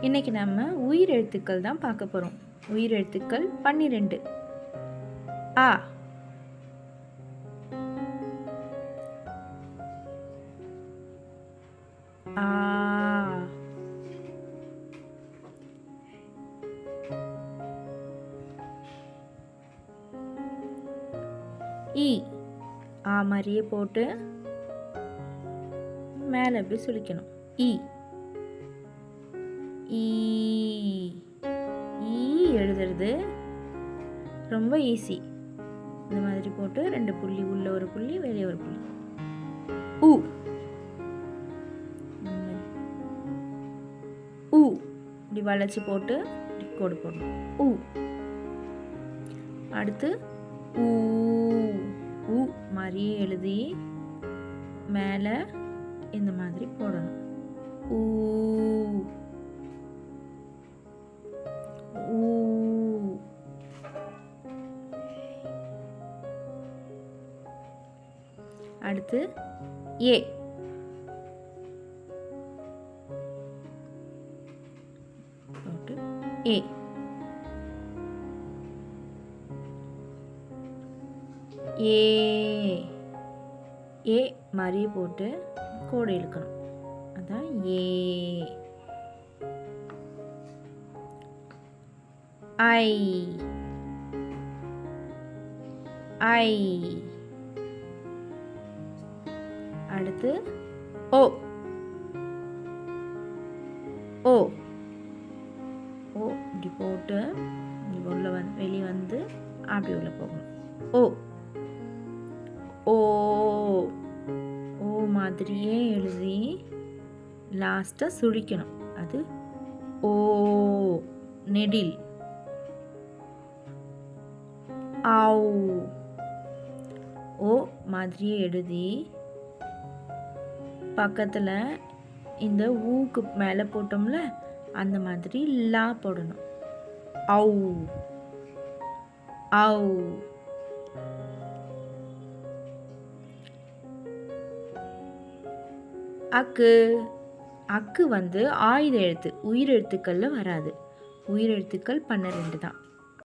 இன்னைக்கு நம்ம உயிர் எழுத்துக்கள் தான் பார்க்க போகிறோம் உயிர் எழுத்துக்கள் பன்னிரெண்டு. ஆ. ஆ. இ. ஆ மாதிரியே போட்டு மேலே அப்படி சுழிக்கணும். இ. ஈ. ஈ எழுதுறது. ரொம்ப ஈஸி இந்த மாதிரி போட்டு ரெண்டு புள்ளி உள்ள ஒரு புள்ளி வெளியே ஒரு புள்ளி. உ. உ இப்படி வளைச்சி போட்டு கோடு போடணும். உ அடுத்து ஊ. உ மாதிரியே எழுதி மேலே இந்த மாதிரி போடணும். ஊ. அடுத்து ஏ. போட்டு ஏ. ஏ. ஏ மாதிரி போட்டு கோடு இழுக்கணும். அதான் ஏ. ஐ. ஐ. அடுத்து ஓ. ஓ. ஓ இப்படி போட்டு உள்ள வந்து வெளியே வந்து அப்படி உள்ள போகணும். ஓ. ஓ. ஓ மாதிரியே எழுதி லாஸ்ட்டாக சுழிக்கணும். அது ஓ. நெடில். ஆவ். ஓ மாதிரியே எழுதி பக்கத்தில் இந்த ஊக்கு மேலே போட்டோம்ல அந்த மாதிரி லா போடணும். ஔ. ஔ. அக்கு. அக்கு வந்து ஆயுத எழுத்து உயிரெழுத்துக்களில் வராது. உயிரெழுத்துக்கள் பன்னிரெண்டு தான்.